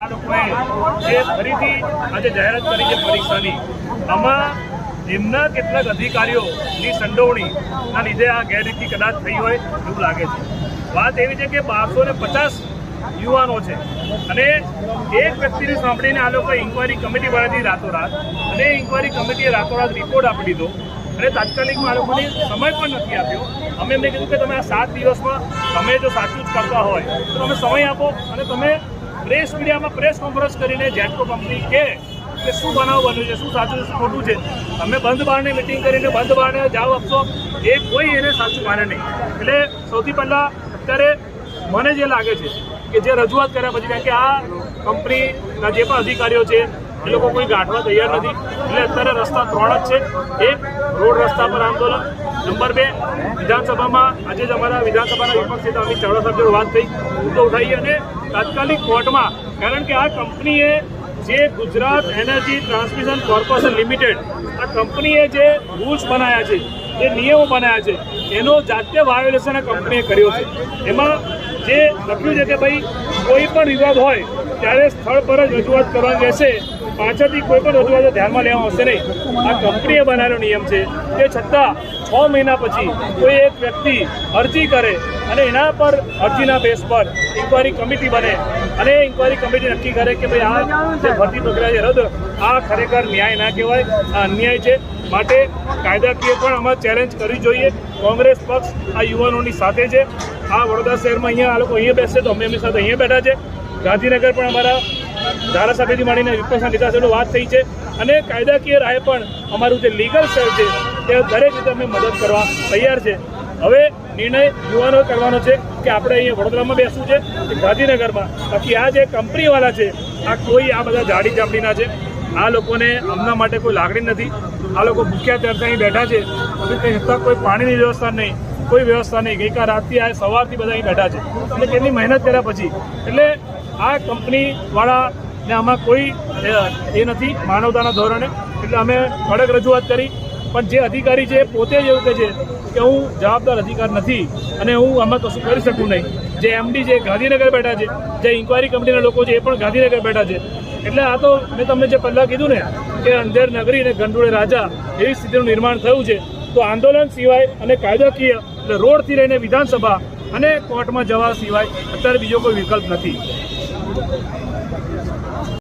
આ જે ફરીથી આજે જાહેરાત કરી છે પરીક્ષાની, આમાં એમના કેટલાક અધિકારીઓની સંડોવણીના લીધે આ ગેરરીતિ કદાચ થઈ હોય એવું લાગે છે. વાત એવી છે કે બારસો ને પચાસ યુવાનો છે અને એક વ્યક્તિને સાંભળીને આ લોકોએ ઇન્કવાયરી કમિટી બનાવી રાતોરાત અને ઇન્કવાયરી કમિટીએ રાતોરાત રિપોર્ટ આપી દીધો અને તાત્કાલિકમાં આ લોકોને સમય પણ નથી આપ્યો. અમે એમને કીધું કે તમે આ સાત દિવસમાં તમે જો સાચું જ કરતા હોય, તો તમે સમય આપો અને તમે પ્રેસ મીડિયામાં પ્રેસ કોન્ફરન્સ કરીને જેટકો કંપની કે કે શું બનાવ બન્યું છે, શું સાચું શું ખોટું છે, તમે બંધ બારણે મિટિંગ કરીને બંધ બારણે જાવ આપશો, એ કોઈ એને સાચું માને નહીં. એટલે સૌથી પહેલાં અત્યારે મને જે લાગે છે કે જે રજૂઆત કર્યા પછી કારણ કે આ કંપનીના જે પણ અધિકારીઓ છે, એ લોકો કોઈ ગાંઠવા તૈયાર નથી. એટલે અત્યારે રસ્તા ત્રણ જ છે. એક, રોડ રસ્તા પર આંદોલન. નંબર બે, વિધાનસભામાં આજે જ અમારા વિધાનસભાના વિપક્ષ નેતા અમિત ચાવડા સાથે વાત થઈ. મુદ્દો ઉઠાવી અને તાત્કાલિક કોર્ટમાં, કારણ કે આ કંપનીએ જે Gujarat energy transmission corporation limited, આ કંપનીએ જે રૂલ્સ બનાવ્યા છે, જે નિયમો બનાવ્યા છે, એનો જાતે વાયોલેશન આ કંપનીએ કર્યો છે. એમાં જે લખ્યું છે કે ભાઈ, કોઈ પણ વિવાદ હોય, ત્યારે સ્થળ પર જ રજૂઆત કરવાની રહેશે. પાછળથી કોઈ પણ રજૂઆત ધ્યાનમાં લેવા આવશે નહીં. આ કંપનીએ બનાવેલો નિયમ છે તે છતાં છ મહિના પછી કોઈ એક વ્યક્તિ અરજી કરે અને એના પર અરજીના બેસ પર ઇન્કવાયરી કમિટી બને. અને ઇન્કવાયરી કમિટી નક્કી કરે કે ભાઈ આ જે ભરતી પ્રક્રિયા છે રદ, આ ખરેખર ન્યાય ના કહેવાય, આ અન્યાય છે. માટે કાયદાકીય પણ આમાં ચેલેન્જ કરવી જોઈએ. કોંગ્રેસ પક્ષ આ યુવાનોની સાથે છે. આ વડોદરા શહેરમાં અહીંયા આ લોકો અહીંયા બેસશે તો અમે એમની સાથે અહીંયા બેઠા છે. ગાંધીનગર પણ અમારા ધારાસભ્યથી માંડીને વિપક્ષના નેતા સાથે વાત થઈ છે. અને કાયદાકીય રાહે પણ અમારું જે લીગલ સેલ છે તે દરેક રીતે અમે મદદ કરવા તૈયાર છે. હવે નિર્ણય યુવાનો કરવાનો છે કે આપણે અહીંયા વડોદરામાં બેસવું છે કે ગાંધીનગરમાં. બાકી આ જે કંપનીવાળા છે, આ કોઈ આ બધા જાડી ચામડીના છે. આ લોકોને હમણાં માટે કોઈ લાગણી નથી. આ લોકો ભૂખ્યા ત્યારે અહીં બેઠા છે. કંઈ છતાં કોઈ પાણીની વ્યવસ્થા નહીં, કોઈ વ્યવસ્થા નહીં. ગઈકાલ રાતથી આ સવારથી બધા અહીં બેઠા છે. એટલે કેટલી મહેનત કર્યા પછી. એટલે આ કંપનીવાળા ને આમાં કોઈ એ નથી માનવતાના ધોરણે. એટલે અમે કડક રજૂઆત કરી. પણ જે અધિકારી છે એ પોતે જ એવું કહે છે કે હું જવાબદાર અધિકાર નથી અને હું આમાં કશું કરી શકું નહીં. જે એમડી છે ગાંધીનગર બેઠા છે, જે ઇન્કવાયરી કંપનીના લોકો છે એ પણ ગાંધીનગર બેઠા છે. એટલે આ તો મેં તમને જે પહેલાં કીધું ને કે અંધેર નગરી અને ગંડોળે રાજા એવી સ્થિતિનું નિર્માણ થયું છે, તો આંદોલન સિવાય અને કાયદાકીય એટલે રોડથી લઈને વિધાનસભા અને કોર્ટમાં જવા સિવાય અત્યારે બીજો કોઈ વિકલ્પ નથી.